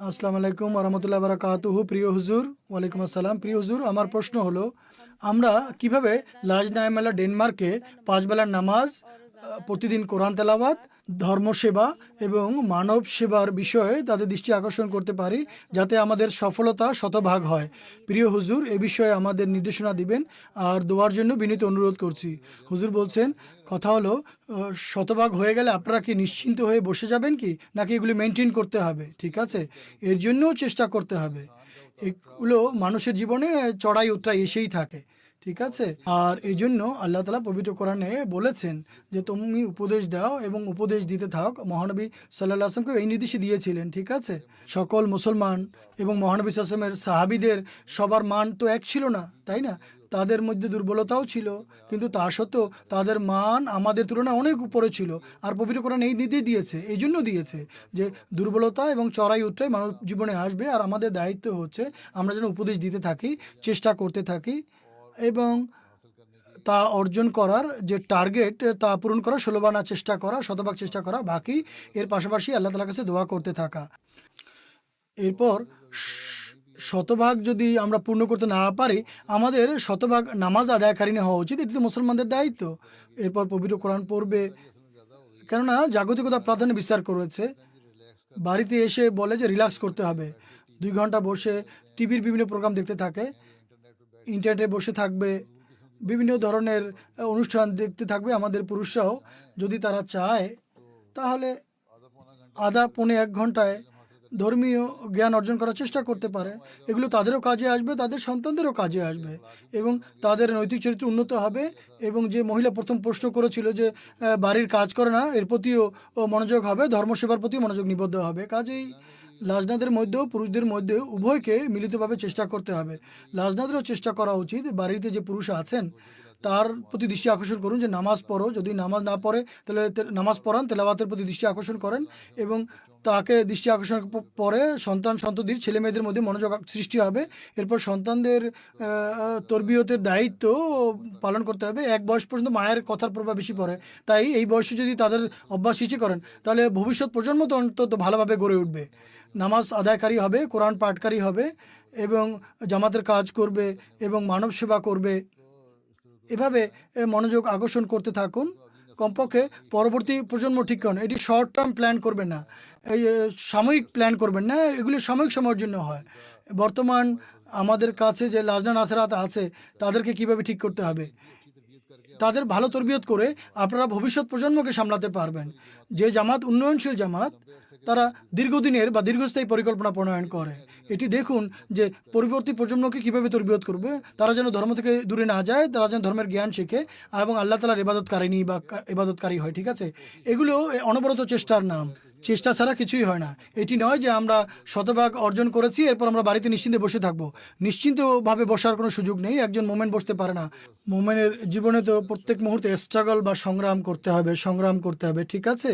আসসালামু আলাইকুম রহমতুল্লাহ বারাকাতুহু প্রিয় হুজুর, ওয়ালাইকুম আসসালাম। প্রিয় হুজুর, আমার প্রশ্ন হলো, আমরা কীভাবে লাজ মেলা ডেনমার্কে পাঁচ বেলার নামাজ প্রতিদিন কোরআন তেলাওয়াত, ধর্মসেবা এবং মানব সেবার বিষয়ে তাদের দৃষ্টি আকর্ষণ করতে পারি যাতে আমাদের সফলতা শতভাগ হয়। প্রিয় হুজুর, এ বিষয়ে আমাদের নির্দেশনা দিবেন আর দোয়ার জন্য বিনীত অনুরোধ করছি। হুজুর বলছেন, কথা হলো শতভাগ হয়ে গেলে আপনারা কি নিশ্চিন্ত হয়ে বসে যাবেন কি? নাকি এগুলি মেনটেন করতে হবে? ঠিক আছে? এর জন্যও চেষ্টা করতে হবে। এগুলো মানুষের জীবনে চড়াই উতরাই এসেই থাকে। ঠিক আছে? আর এই জন্য আল্লাহ তালা পবিত্র কোরআনে বলেছেন যে, তুমি উপদেশ দাও এবং উপদেশ দিতে থাক। মহানবী সাল্লাহ আসলামকে এই নির্দেশই দিয়েছিলেন, ঠিক আছে? সকল মুসলমান এবং মহানবী আসলামের সাহাবিদের সবার মান তো এক ছিল না, তাই না? তাদের মধ্যে দুর্বলতাও ছিল, কিন্তু তা সত্ত্বেও তাদের মান আমাদের তুলনায় অনেক উপরে ছিল। আর পবিত্র কোরআন এই নির্দেশ দিয়েছে এই জন্য দিয়েছে যে, দুর্বলতা এবং চড়াই উত্তরাই মানব জীবনে আসবে। আর আমাদের দায়িত্ব হচ্ছে আমরা যেন উপদেশ দিতে থাকি, চেষ্টা করতে থাকি। এবং তা অর্জন করার যে টার্গেট, তা পূরণ করা ষোলোবার না চেষ্টা করা, শতভাগ চেষ্টা করা বাকি। এর পাশাপাশি আল্লাহ তালার কাছে দোয়া করতে থাকা। এরপর শতভাগ যদি আমরা পূর্ণ করতে না পারি, আমাদের শতভাগ নামাজ আদায়কারী হওয়া উচিত। এটি তো মুসলমানদের দায়িত্ব। এরপর পবিত্র কোরআন পড়বে। কেননা জাগতিকতা প্রাধান্য বিস্তার করেছে। বাড়িতে এসে বলে যে, রিল্যাক্স করতে হবে। দুই ঘণ্টা বসে টিভির বিভিন্ন প্রোগ্রাম দেখতে থাকে। ইন্টারনেটে বসে থাকবে, বিভিন্ন ধরনের অনুষ্ঠান দেখতে থাকবে আমাদের পুরুষরাও। যদি তারা চায়, তাহলে আধা পৌনে এক ঘন্টায় ধর্মীয় জ্ঞান অর্জন করার চেষ্টা করতে পারে। এগুলো তাদেরও কাজে আসবে, তাদের সন্তানদেরও কাজে আসবে এবং তাদের নৈতিক চরিত্র উন্নত হবে এবং যে মহিলা প্রথম প্রশ্ন করেছিল যে বাড়ির কাজ করে না, এর প্রতিও মনোযোগ হবে, ধর্মসেবার প্রতিও মনোযোগ নিবদ্ধ হবে। কাজেই লাজনাদের মধ্যেও, পুরুষদের মধ্যে উভয়কে মিলিতভাবে চেষ্টা করতে হবে। লাজনাদেরও চেষ্টা করা উচিত বাড়িতে যে পুরুষ আছেন তার প্রতি দৃষ্টি আকর্ষণ করুন যে নামাজ পড়ো। যদি নামাজ না পড়ে, তাহলে নামাজ পড়ান, তেলাওয়াতের প্রতি দৃষ্টি আকর্ষণ করেন এবং তাকে দৃষ্টি আকর্ষণ পরে সন্তান সন্ততির, ছেলে মেয়েদের মধ্যে মনোযোগ সৃষ্টি হবে। এরপর সন্তানদের তরবিয়তের দায়িত্ব পালন করতে হবে। এক বয়স পর্যন্ত মায়ের কথার প্রভাব বেশি পড়ে। তাই এই বয়সে যদি তাদের অভ্যাস সৃষ্টি করেন, তাহলে ভবিষ্যৎ প্রজন্ম তো অন্তত ভালোভাবে গড়ে উঠবে। নামাজ আদায়কারী হবে, কোরআন পাঠকারী হবে এবং জামাতের কাজ করবে এবং মানব সেবা করবে। এভাবে মনোযোগ আকর্ষণ করতে থাকুন। কমপক্ষে পরবর্তী প্রজন্ম ঠিক করুন। এটি শর্ট টার্ম প্ল্যান করবেন না। এই সাময়িক প্ল্যান করবেন না। এগুলি সাময়িক সময়ের জন্য হয়। বর্তমান আমাদের কাছে যে লাজনা নাসেরাত আছে, তাদেরকে কীভাবে ঠিক করতে হবে? তাদের ভালো তরবিয়ত করে আপনারা ভবিষ্যৎ প্রজন্মকে সামলাতে পারবেন। যে জামাত, উন্নয়নশীল জামাত, তারা দীর্ঘদিনের বা দীর্ঘস্থায়ী পরিকল্পনা প্রণয়ন করে। এটি দেখুন যে পরবর্তী প্রজন্মকে কীভাবে তরবিয়ত করবে, তারা যেন ধর্ম থেকে দূরে না যায়, তারা যেন ধর্মের জ্ঞান শেখে এবং আল্লাহ তালার ইবাদতকারিনী বা ইবাদতকারী হয়, ঠিক আছে? এগুলো অনবরত চেষ্টার নাম। চেষ্টা ছাড়া কিছুই হয় না। এটি নয় যে আমরা শতভাগ অর্জন করেছি, এরপর আমরা বাড়িতে নিশ্চিন্তে বসে থাকব। নিশ্চিন্তভাবে বসার কোনো সুযোগ নেই, একজন মোমেন্ট বসতে পারে না। মোমেনের জীবনে তো প্রত্যেক মুহূর্তে স্ট্রাগল বা সংগ্রাম করতে হবে, সংগ্রাম করতে হবে, ঠিক আছে?